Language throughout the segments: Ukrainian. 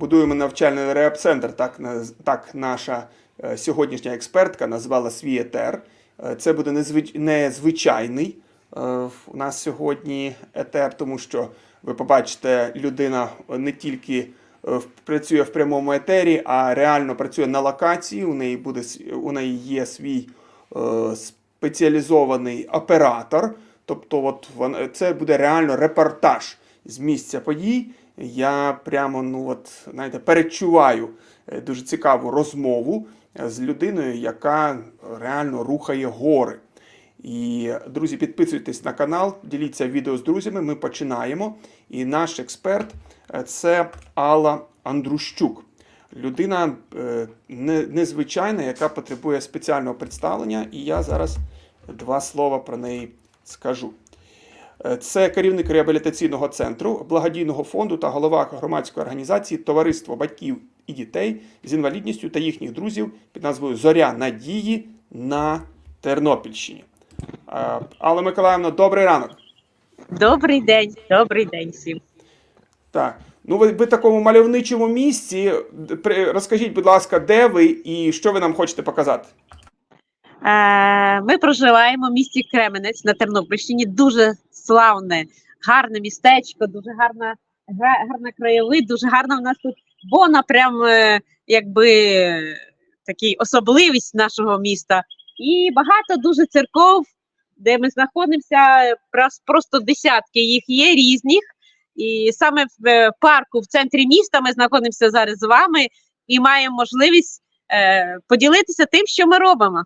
будуємо навчальний реаб-центр. Так, так наша е, сьогоднішня експертка назвала свій етер. Е, Це буде незвич... незвичайний е, у нас сьогодні етер, тому що ви побачите, людина не тільки працює в прямому етері, а реально працює на локації. У неї буде у неї є свій спеціалізований оператор. Тобто, от це буде реально репортаж з місця подій. Я прямо ну от знаєте, перечуваю е, дуже цікаву розмову е, з людиною, яка реально рухає гори. І, друзі, підписуйтесь на канал, діліться відео з друзями. Ми починаємо. І наш експерт е, це Алла Андрущук. Людина незвичайна, яка потребує спеціального представлення, і я зараз два слова про неї скажу. Е, Це керівник реабілітаційного центру, благодійного фонду та голова громадської організації Товариство батьків і дітей з інвалідністю та їхніх друзів під назвою Зоря Надії на Тернопільщині. Е, Алла Миколаївна, добрий ранок. Добрий день, добрий день всім. Так, ну ви, ви в такому мальовничому місці. Розкажіть, будь ласка, де ви і що ви нам хочете показати? Е, ми проживаємо в місті Кременець на Тернопільщині. Дуже славне, гарне містечко, дуже гарна, гарна краєвид, дуже гарна в нас тут бона, прям е, якби такий особливість нашого міста. І багато дуже церков, де ми знаходимося, просто десятки їх є різних. І саме в е, парку в центрі міста ми знаходимося зараз з вами і маємо можливість поділитися тим, що ми робимо.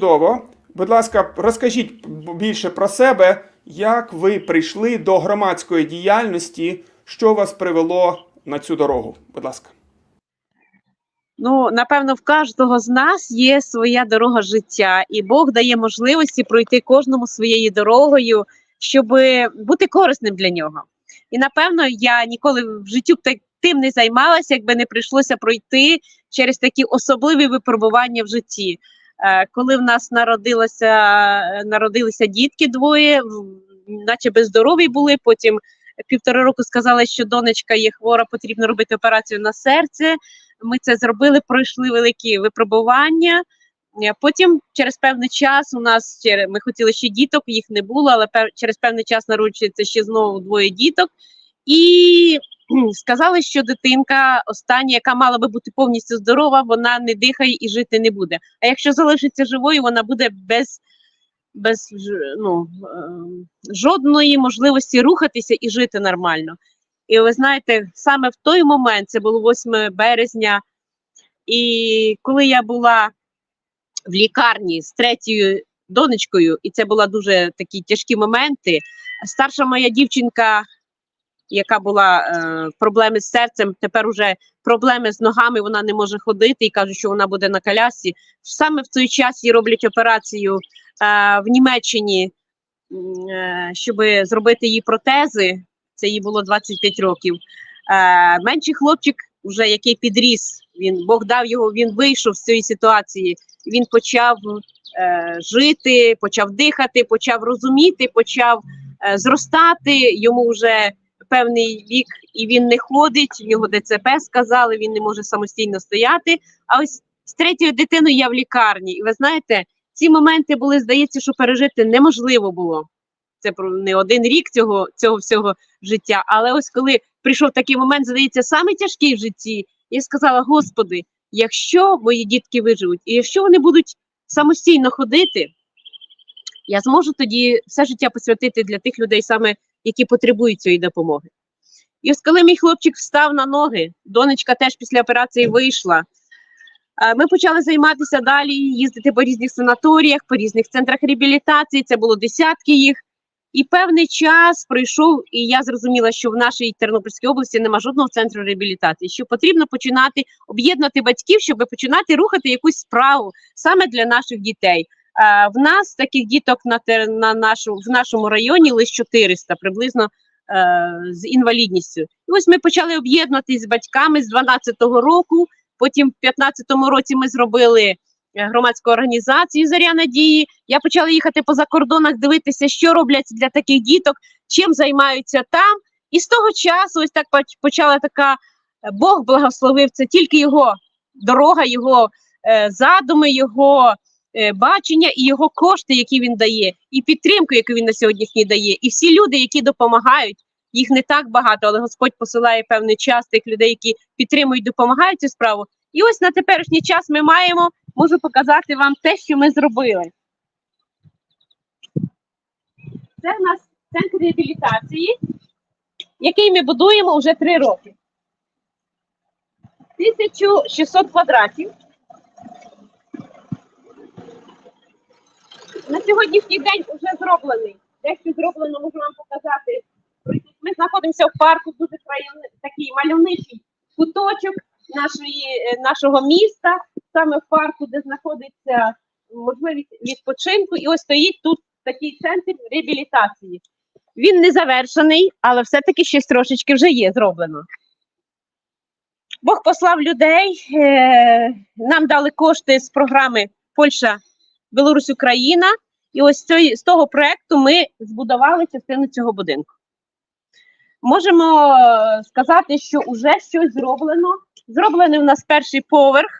Чудово. Будь ласка, розкажіть більше про себе, як ви прийшли до громадської діяльності, що вас привело на цю дорогу? Будь ласка. Ну, напевно, в кожного з нас є своя дорога життя, і Бог дає можливості пройти кожному своєю дорогою, щоб бути корисним для нього. І напевно, я ніколи в житті так тим не займалася, якби не прийшлося пройти через такі особливі випробування в житті. Е, коли в нас народилося, е, народилися дітки двоє, наче безздорові були. Потім півтора року сказали, що донечка є хвора, потрібно робити операцію на серце. Ми це зробили, пройшли великі випробування. Е, Потім, через певний час, у нас ми хотіли ще діток, їх не було, але через певний час народжується ще знову двоє діток. І сказали, що дитинка остання, яка мала би бути повністю здорова, вона не дихає і жити не буде. А якщо залишиться живою, вона буде без, без ну, е, жодної можливості рухатися і жити нормально. І ви знаєте, саме в той момент, це було 8 березня, і коли я була в лікарні з третьою донечкою, і це були дуже такі тяжкі моменти, старша моя дівчинка, яка була е, проблеми з серцем, тепер уже проблеми з ногами, вона не може ходити і кажуть, що вона буде на колясці. Саме в цей час їй роблять операцію е, в Німеччині, е, щоб зробити їй протези. Це їй було 25 років. Е, менший хлопчик, вже який підріс, він Бог дав його, він вийшов з цієї ситуації. Він почав е, жити, почав дихати, почав розуміти, почав е, зростати. Йому вже певний вік, і він не ходить. В нього ДЦП сказали, він не може самостійно стояти. А ось з третьою дитиною я в лікарні. І ви знаєте, ці моменти були, здається, що пережити неможливо було. Це про не один рік цього, цього всього життя. Але ось коли прийшов такий момент, здається, саме тяжкий в житті, я сказала: Господи, якщо мої дітки виживуть, і якщо вони будуть самостійно ходити, я зможу тоді все життя посвятити для тих людей, саме які потребують цієї допомоги. І ось коли мій хлопчик встав на ноги, донечка теж після операції вийшла. Ми почали займатися далі, їздити по різних санаторіях, по різних центрах реабілітації. Це було десятки їх. І певний час пройшов, і я зрозуміла, що в нашій Тернопільській області нема жодного центру реабілітації. Що потрібно починати об'єднати батьків, щоб починати рухати якусь справу саме для наших дітей. Е, в нас таких діток на, на нашу, в нашому районі лише 400 приблизно е, з інвалідністю. І ось ми почали об'єднуватись з батьками з 12-го року. Потім в 15-му році ми зробили е, громадської організації Заря Надії. Я почала їхати по закордонах, дивитися, що роблять для таких діток, чим займаються там. І з того часу, ось так поч- почала така Бог благословив це тільки його дорога, його задуми, його бачення і його кошти, які він дає, і підтримку, яку він на сьогоднішній дає. І всі люди, які допомагають, їх не так багато, але Господь посилає певний час тих людей, які підтримують, допомагають цю справу. І ось на теперішній час ми маємо, можу показати вам те, що ми зробили. Це в нас центр реабілітації, який ми будуємо вже три роки. 1600 квадратів. На сьогоднішній день вже зроблений. Дещо зроблено, можу вам показати. Ми знаходимося в парку, дуже краєвни, такий мальовничий куточок нашої, е, нашого міста, саме в парку, де знаходиться можливість відпочинку. І ось стоїть тут такий центр реабілітації. Він не завершений, але все-таки щось трошечки вже є зроблено. Бог послав людей, е, нам дали кошти з програми Польща, Білорусь, Україна. І ось цей- з того проекту ми збудували частину цього будинку. Можемо е, сказати, що вже щось зроблено. Зроблений у нас перший поверх.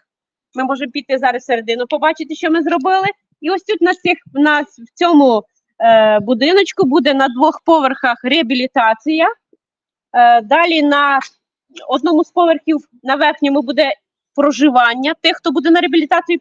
Ми можемо піти зараз всередину, побачити, що ми зробили. І ось тут на, цих, на в цьому е, будиночку буде на двох поверхах реабілітація. Е, далі на одному з поверхів на верхньому буде проживання тих, хто буде на реабілітацію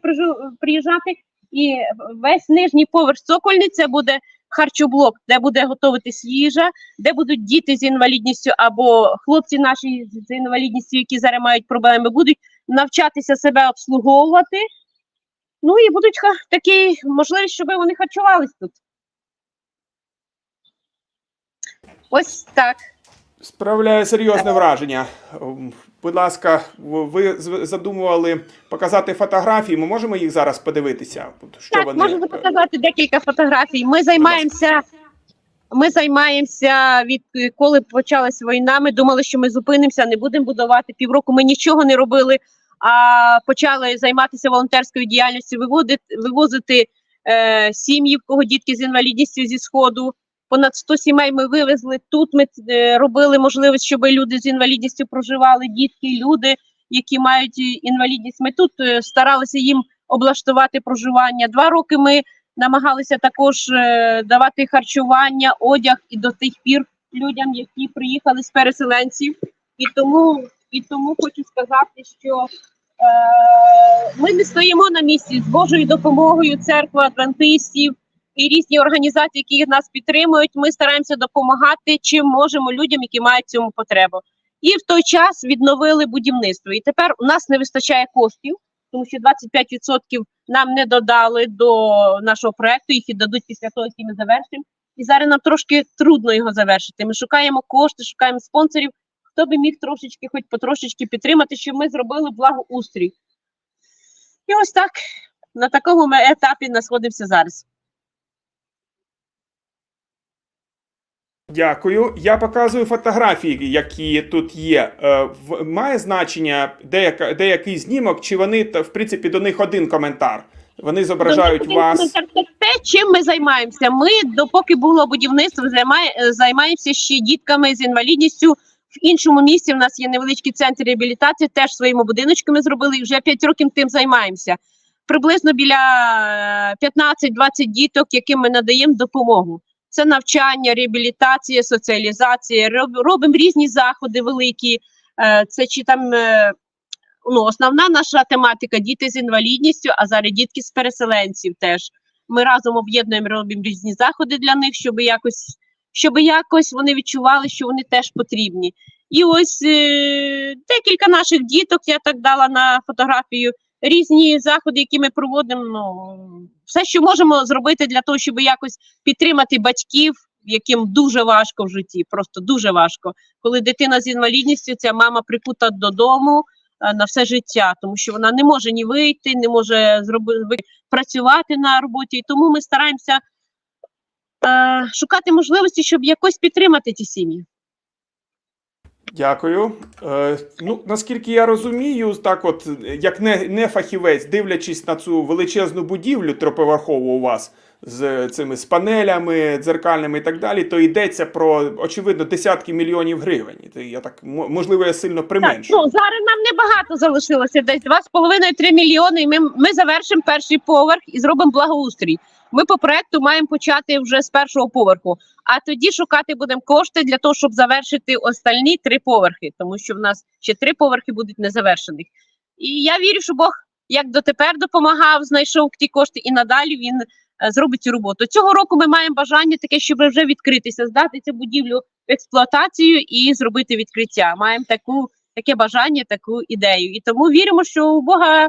приїжджати. І весь нижній поверх цокольний це буде харчоблок, де буде готуватись їжа, де будуть діти з інвалідністю або хлопці наші з з інвалідністю, які зараз мають проблеми, будуть навчатися себе обслуговувати. Ну і будуть такі можливість, щоб вони харчувались тут. Ось так. Справляє серйозне враження. Будь ласка, ви задумували показати фотографії. Ми можемо їх зараз подивитися? Що так, вони можу показати декілька фотографій. Ми займаємося. Ми займаємося відколи почалась війна. Ми думали, що ми зупинимося, не будемо будувати. Півроку ми нічого не робили, а почали займатися волонтерською діяльністю, виводити, вивозити е, сім'ї, в кого дітки з інвалідністю зі сходу. Понад 100 сімей ми вивезли. Тут ми е, робили можливість, щоб люди з інвалідністю проживали, дітки, люди, які мають е, інвалідність. Ми тут е, старалися їм облаштувати проживання. Два роки ми намагалися також давати харчування, одяг і до тих пір людям, які приїхали з переселенців. І тому, і тому хочу сказати, що ми не стоїмо на місці з Божою допомогою, церква адвентистів і різні організації, які нас підтримують. Ми стараємося допомагати чим можемо людям, які мають цьому потребу. І в той час відновили будівництво. І тепер у нас не вистачає коштів, тому що 25% нам не додали до нашого проекту, їх і дадуть після того, як ми завершимо. І зараз нам трошки трудно його завершити. Ми шукаємо кошти, шукаємо спонсорів, хто би міг трошечки, хоч потрошечки підтримати, щоб ми зробили благоустрій. І ось так на такому етапі знаходимося зараз. Дякую. Я показую фотографії, які тут є. Е, в- Має значення деяка, деякий знімок, чи вони в принципі до них один коментар. Вони зображають вас. Це те, чим ми займаємося. Ми, допоки було будівництво, займає, е, займаємося ще дітками з інвалідністю. В іншому місці в нас є невеличкий центр реабілітації, теж своїми будиночками зробили і вже 5 років тим займаємося. Приблизно біля е, 15-20 діток, яким ми надаємо допомогу. Це навчання, реабілітація, соціалізація. Роб- Робимо різні заходи великі. Е, Це чи там е, ну, основна наша тематика діти з інвалідністю, а зараз дітки з переселенців теж. Ми разом об'єднуємо, робимо різні заходи для них, щоб якось, щоб якось вони відчували, що вони теж потрібні. І ось е, декілька наших діток я так дала на фотографію. Різні заходи, які ми проводимо, ну все, що можемо зробити для того, щоб якось підтримати батьків, яким дуже важко в житті, просто дуже важко. Коли дитина з інвалідністю, ця мама прикута додому е, на все життя, тому що вона не може ні вийти, не може зробити працювати на роботі. І тому ми стараємося е, шукати можливості, щоб якось підтримати ті сім'ї. Дякую. Е, ну, наскільки я розумію, так от, як не, не фахівець, дивлячись на цю величезну будівлю троповерхову у вас з цими з панелями, дзеркальними і так далі, то йдеться про, очевидно, десятки мільйонів гривень. Це Я так, мо- можливо, я сильно Так, применшу. ну зараз нам небагато залишилося, десь 2,5-3 мільйони. І ми, ми завершимо перший поверх і зробимо благоустрій. Ми по проекту маємо почати вже з першого поверху, а тоді шукати будемо кошти для того, щоб завершити остальні три поверхи, тому що в нас ще три поверхи будуть незавершених. І я вірю, що Бог як дотепер допомагав, знайшов ті кошти, і надалі він е, зробить цю роботу. Цього року ми маємо бажання таке, щоб вже відкритися, здати цю будівлю в експлуатацію і зробити відкриття. Маємо таку таке бажання, таку ідею. І тому віримо, що у Бога.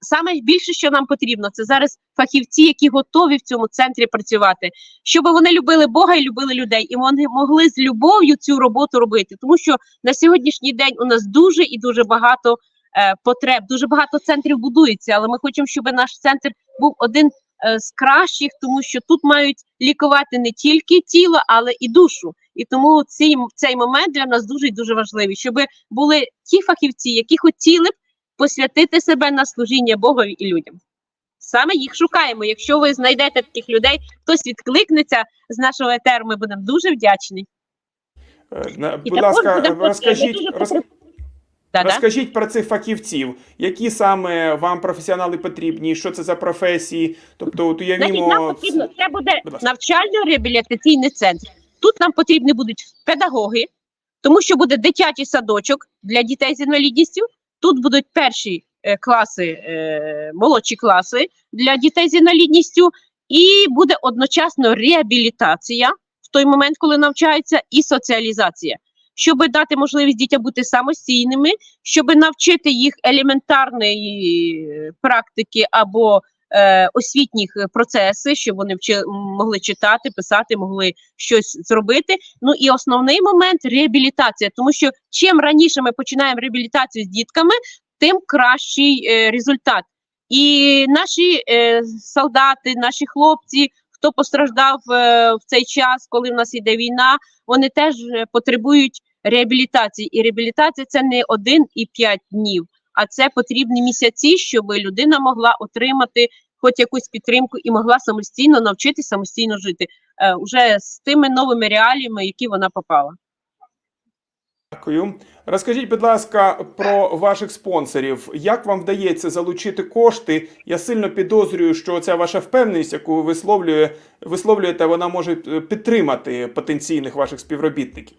Саме більше, що нам потрібно, це зараз фахівці, які готові в цьому центрі працювати, щоб вони любили Бога і любили людей, і вони могли з любов'ю цю роботу робити. Тому що на сьогоднішній день у нас дуже і дуже багато е, потреб, дуже багато центрів будується, але ми хочемо, щоб наш центр був один е, з кращих, тому що тут мають лікувати не тільки тіло, але і душу. І тому цей, цей момент для нас дуже і дуже важливий, щоб були ті фахівці, які хотіли б посвятити себе на служіння Богові і людям. Саме їх шукаємо. Якщо ви знайдете таких людей, хтось відкликнеться з нашого етеру, ми будемо дуже вдячні. Е, І Будь ласка, розкажіть, Да-да. розкажіть про цих фахівців, які саме вам професіонали потрібні, що це за професії. Тобто, от Значить, нам потрібно, це буде навчально-реабілітаційний центр. Тут нам потрібні будуть педагоги, тому що буде дитячий садочок для дітей з інвалідністю. Тут будуть перші е, класи, е, молодші класи для дітей з інвалідністю, і буде одночасно реабілітація в той момент, коли навчаються, і соціалізація, щоб дати можливість дітям бути самостійними, щоб навчити їх елементарної е, практики або е, освітніх е, процеси, щоб вони вчи, могли читати, писати, могли щось зробити. Ну і основний момент реабілітація, тому що чим раніше ми починаємо реабілітацію з дітками, тим кращий е, результат. І наші солдати, наші хлопці, хто постраждав в цей час, коли в нас іде війна, вони теж потребують реабілітації. І реабілітація це не один і п'ять днів, а це потрібні місяці, щоб людина могла отримати хоч якусь підтримку і могла самостійно навчитися самостійно жити е, уже з тими новими реаліями, які вона попала. Дякую. Розкажіть, будь ласка, про ваших спонсорів. Як вам вдається залучити кошти? Я сильно підозрюю, що ця ваша впевненість, яку ви висловлює, висловлюєте, вона може е, підтримати потенційних ваших співробітників.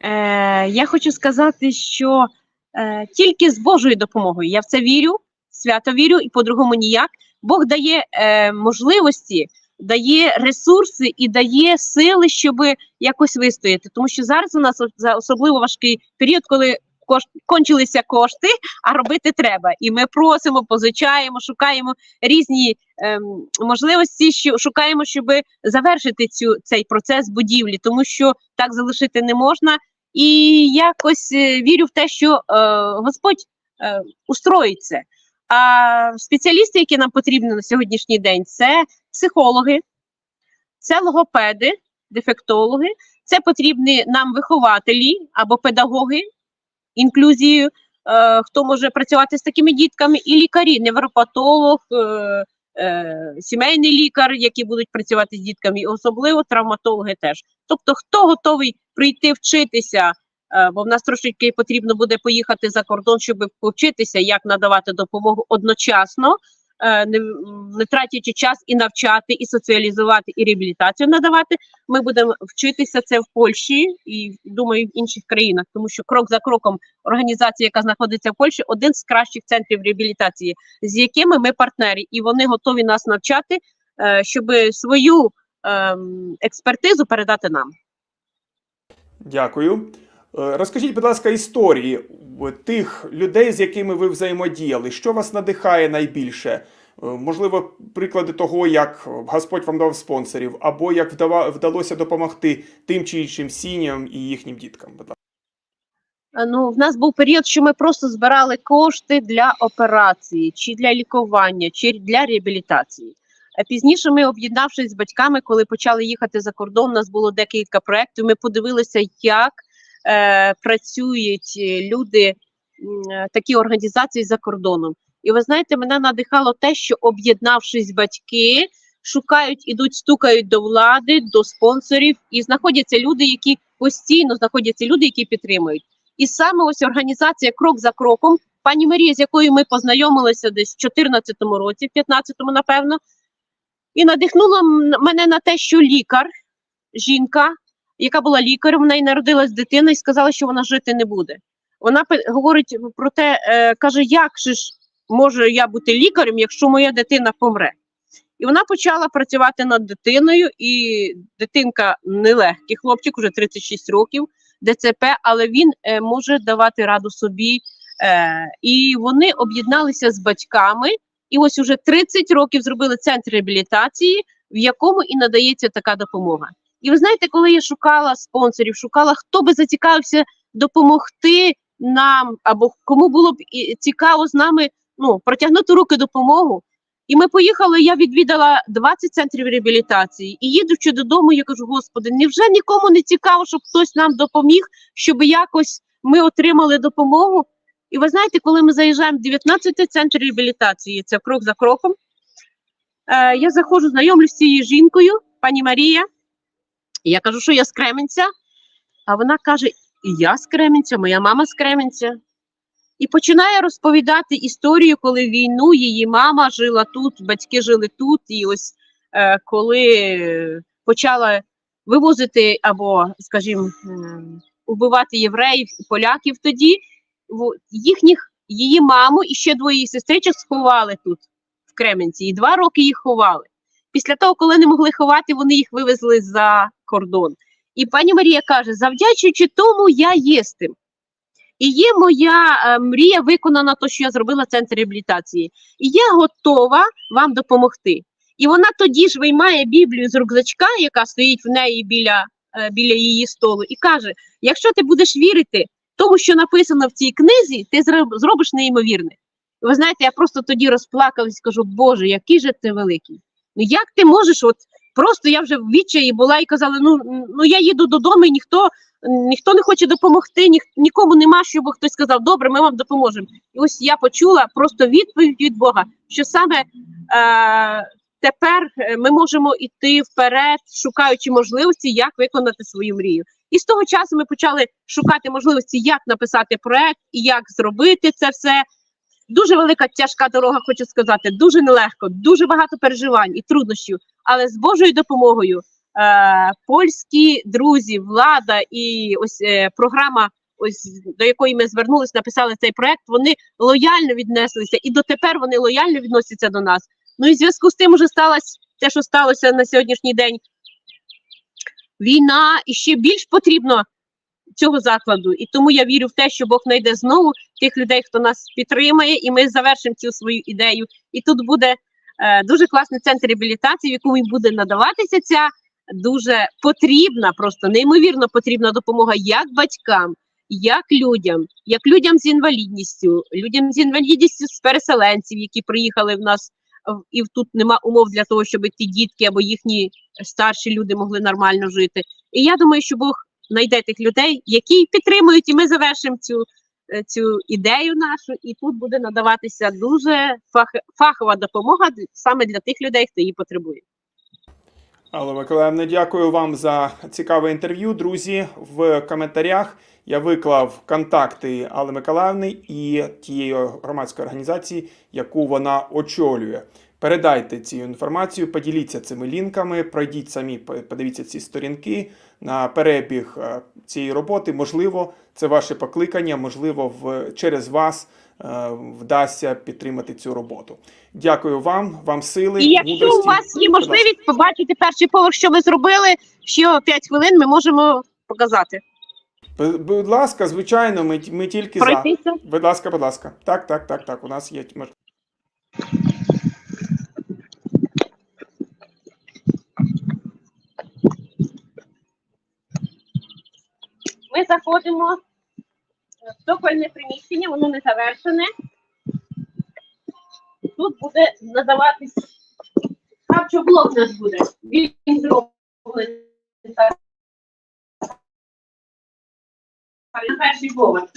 Е, я хочу сказати, що е, тільки з Божою допомогою я в це вірю, свято вірю, і по-другому ніяк. Бог дає е, можливості, дає ресурси і дає сили, щоб якось вистояти. Тому що зараз у нас за особливо важкий період, коли кош... кончилися кошти, а робити треба. І ми просимо, позичаємо, шукаємо різні ем, можливості, що шукаємо, щоб завершити цю цей процес будівлі, тому що так залишити не можна. І якось е, вірю в те, що е, Господь е, устроїть це. А спеціалісти, які нам потрібні на сьогоднішній день, це психологи, це логопеди, дефектологи, це потрібні нам вихователі або педагоги інклюзії, е, хто може працювати з такими дітками, і лікарі, невропатолог, е, сімейний лікар, які будуть працювати з дітками, і особливо травматологи теж. Тобто, хто готовий прийти вчитися, е, бо в нас трошки потрібно буде поїхати за кордон, щоб повчитися, як надавати допомогу одночасно, е, не, не тратячи час і навчати, і соціалізувати, і реабілітацію надавати. Ми будемо вчитися це в Польщі і думаю, в інших країнах, тому що крок за кроком організація, яка знаходиться в Польщі, один з кращих центрів реабілітації, з якими ми партнери, і вони готові нас навчати, е, щоб свою експертизу передати нам. Дякую. Е, Розкажіть, будь ласка, історії е, тих людей, з якими ви взаємодіяли. Що вас надихає найбільше? Е, Можливо, приклади того, як Господь вам дав спонсорів, або як вдалося допомогти тим чи іншим сім'ям і їхнім діткам. Будь ласка. Ну, в нас був період, що ми просто збирали кошти для операції, чи для лікування, чи для реабілітації. А пізніше ми, об'єднавшись з батьками, коли почали їхати за кордон, у нас було декілька проєктів. Ми подивилися, як е, працюють е, люди, е, такі організації за кордоном. І ви знаєте, мене надихало те, що об'єднавшись батьки, шукають, ідуть, стукають до влади, до спонсорів, і знаходяться люди, які постійно знаходяться люди, які підтримують. І саме ось організація крок за кроком, пані Марія, з якою ми познайомилися десь в 2014 році, в 15-му, напевно, і надихнула мене на те, що лікар, жінка, яка була лікарем, в неї народилась дитина і сказала, що вона жити не буде. Вона говорить про те, е, каже, як же ж можу я бути лікарем, якщо моя дитина помре. І вона почала працювати над дитиною, і дитинка нелегкий хлопчик, вже 36 років, ДЦП, але він е, може давати раду собі. Е, і вони об'єдналися з батьками, і ось уже 30 років зробили центр реабілітації, в якому і надається така допомога. І ви знаєте, коли я шукала спонсорів, шукала, хто би зацікавився допомогти нам, або кому було б цікаво з нами ну, протягнути руки допомогу. І ми поїхали, я відвідала 20 центрів реабілітації. І їдучи додому, я кажу: Господи, невже нікому не цікаво, щоб хтось нам допоміг, щоб якось ми отримали допомогу? І ви знаєте, коли ми заїжджаємо в 19 центр реабілітації, це крок за кроком. Е, я заходжу, знайомлюсь з цією жінкою, пані Марія. Я кажу, що я з Кременця. А вона каже: І я з Кременця, моя мама з Кременця. І починає розповідати історію, коли війну її мама жила тут, батьки жили тут, і ось е, коли почала вивозити або, скажімо, м, убивати євреїв і поляків тоді, їхніх, її маму і ще двоє її сестричок сховали тут, в Кременці, і два роки їх ховали. Після того, коли не могли ховати, вони їх вивезли за кордон. І пані Марія каже: завдячуючи тому, я єстим. І є моя е, мрія виконана, то що я зробила центр реабілітації. І я готова вам допомогти. І вона тоді ж виймає Біблію з рюкзачка, яка стоїть в неї біля, е, біля її столу, і каже: якщо ти будеш вірити тому, що написано в цій книзі, ти зроб- зробиш неймовірне. Ви знаєте, я просто тоді розплакалась, кажу, Боже, який же ти великий. Ну як ти можеш, от просто я вже в відчаї була і казала: ну, ну я їду додому, і ніхто ніхто не хоче допомогти, ні, нікому нема, щоб хтось сказав, добре, ми вам допоможемо. І ось я почула просто відповідь від Бога, що саме е, тепер е, ми можемо йти вперед, шукаючи можливості, як виконати свою мрію. І з того часу ми почали шукати можливості, як написати проект і як зробити це все. Дуже велика тяжка дорога, хочу сказати, дуже нелегко, дуже багато переживань і труднощів, але з Божою допомогою е, польські друзі, влада і ось е, програма, ось до якої ми звернулися, написали цей проект. Вони лояльно віднеслися, і дотепер вони лояльно відносяться до нас. Ну і в зв'язку з тим уже сталося те, що сталося на сьогоднішній день. Війна і ще більш потрібно цього закладу. І тому я вірю в те, що Бог знайде знову тих людей, хто нас підтримає, і ми завершимо цю свою ідею. І тут буде е, дуже класний центр реабілітації, в якому буде надаватися ця дуже потрібна, просто неймовірно потрібна допомога як батькам, як людям, як людям з інвалідністю, людям з інвалідністю з переселенців, які приїхали в нас. І тут нема умов для того, щоб ті дітки або їхні старші люди могли нормально жити. І я думаю, що Бог знайде тих людей, які підтримують, і ми завершимо цю, е, цю ідею нашу, і тут буде надаватися дуже фах, фахова допомога саме для тих людей, хто її потребує. Алла Миколаївна, дякую вам за цікаве інтерв'ю. Друзі, в коментарях я виклав контакти Алли Миколаївни і тієї громадської організації, яку вона очолює. Передайте цю інформацію, поділіться цими лінками, пройдіть самі, подивіться ці сторінки на перебіг е, цієї роботи. Можливо, це ваше покликання, можливо, в, через вас е, вдасться підтримати цю роботу. Дякую вам, вам сили. І якщо мудрості. у вас є можливість побачити перший поверх, що ми зробили, ще 5 хвилин ми можемо показати. Будь ласка, звичайно, ми, ми тільки за. Будь ласка, будь ласка. Так, так, так, так. У нас є мож- заходимо в цокольне приміщення, воно не завершене. Тут буде надаватись харчоблок у нас буде. Він зроблений перший поверх.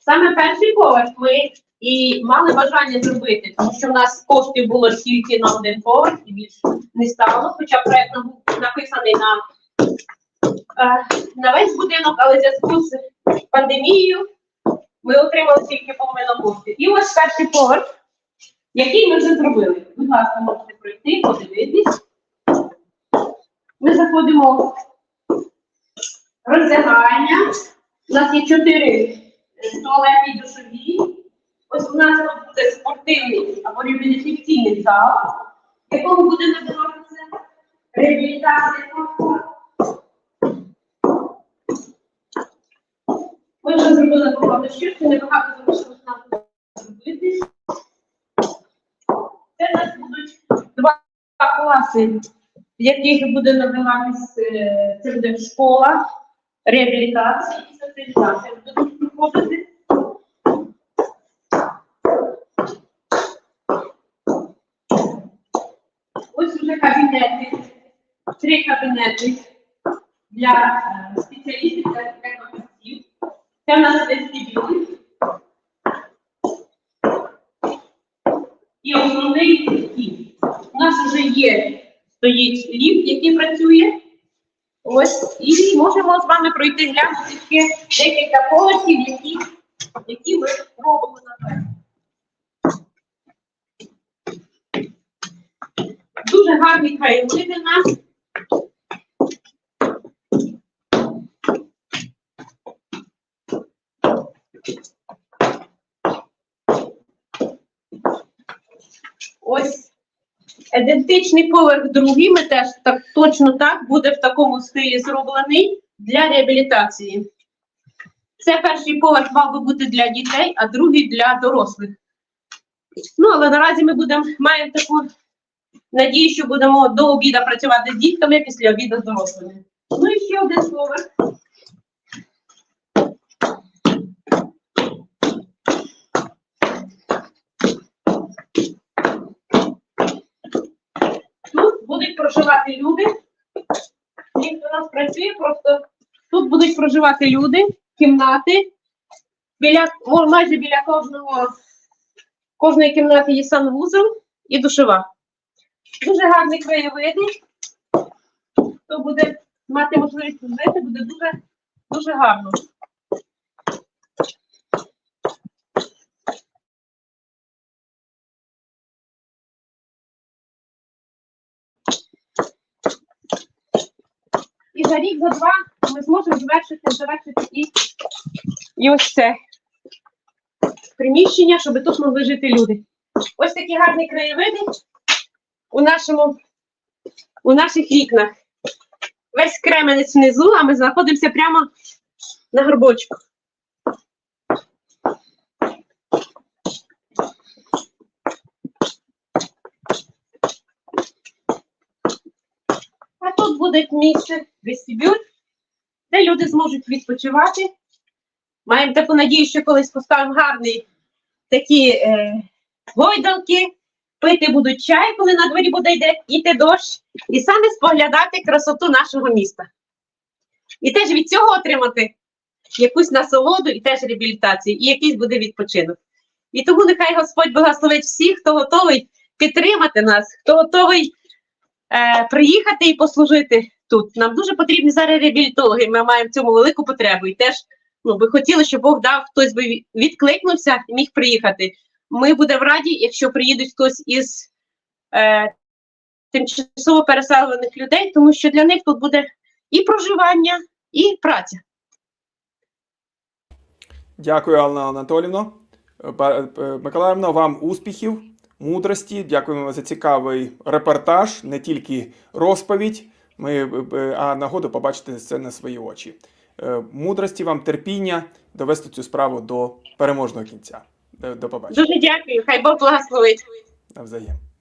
Саме перший поверх ми і мали бажання зробити, тому що в нас коштів було тільки на один поверх і більше не стало, хоча проект нам був написаний на, на весь будинок, але в зв'язку з пандемією ми отримали тільки половину коштів. І ось перший поверх, який ми вже зробили. Будь ласка, можете пройти, подивитись. Ми заходимо в роздягання. У нас є чотири е, туалети і душові. Ось у нас тут буде спортивний або реабілітаційний зал, в якому буде називатися реабілітація. Ми вже зробили багато що, це небагато залишилось нам зробити. Це у нас будуть два класи, в яких буде називатись, е, це буде школа, реабілітація і соціалізація. Будуть проходити. Ось вже кабінети, три кабінети для е, спеціалістів. Це в нас вестибюль. І основний вхід. У нас вже є, стоїть ліфт, який працює. Ось, і можемо з вами пройти глянути ще декілька поверхів, які, які ми робимо наперед. Дуже гарні краєвиди у нас. Ось ідентичний поверх другий, ми теж так точно так буде в такому стилі зроблений для реабілітації. Це перший поверх мав би бути для дітей, а другий для дорослих. Ну, але наразі ми будемо маємо таку надію, що будемо до обіду працювати з дітками, після обіду з дорослими. Ну і ще один поверх. Тут будуть проживати люди. Ніхто у нас працює, просто тут будуть проживати люди, кімнати. Біля, майже біля кожного, кожної кімнати є санвузол і душова. Дуже гарні краєвиди. Хто буде мати можливість жити, буде дуже, дуже гарно. За рік, за два ми зможемо завершити, завершити і, і ось це приміщення, щоб тут могли жити люди. Ось такі гарні краєвиди у нашому у наших вікнах. Весь кременець внизу, а ми знаходимося прямо на горбочку. Буде місце вестибюль, де люди зможуть відпочивати. Маємо таку надію, що колись поставимо гарні такі е, гойдалки, пити будуть чай, коли на дворі буде йде іти дощ, і саме споглядати красоту нашого міста. І теж від цього отримати якусь насолоду і теж реабілітацію, і якийсь буде відпочинок. І тому нехай Господь благословить всіх, хто готовий підтримати нас, хто готовий е, приїхати і послужити тут. Нам дуже потрібні зараз реабілітологи. Ми маємо в цьому велику потребу. І теж ну, би хотіли, щоб Бог дав, хтось би відкликнувся і міг приїхати. Ми будемо раді, якщо приїдуть хтось із е, тимчасово переселених людей, тому що для них тут буде і проживання, і праця. Дякую, Алла Анатолівно. Е, е, Миколаївна, вам успіхів, мудрості. Дякуємо за цікавий репортаж, не тільки розповідь, ми, е, е, а нагоду побачити це на свої очі. Е, Мудрості вам терпіння довести цю справу до переможного кінця. До, до побачення. Дуже дякую. Хай Бог благословить. Навзаєм.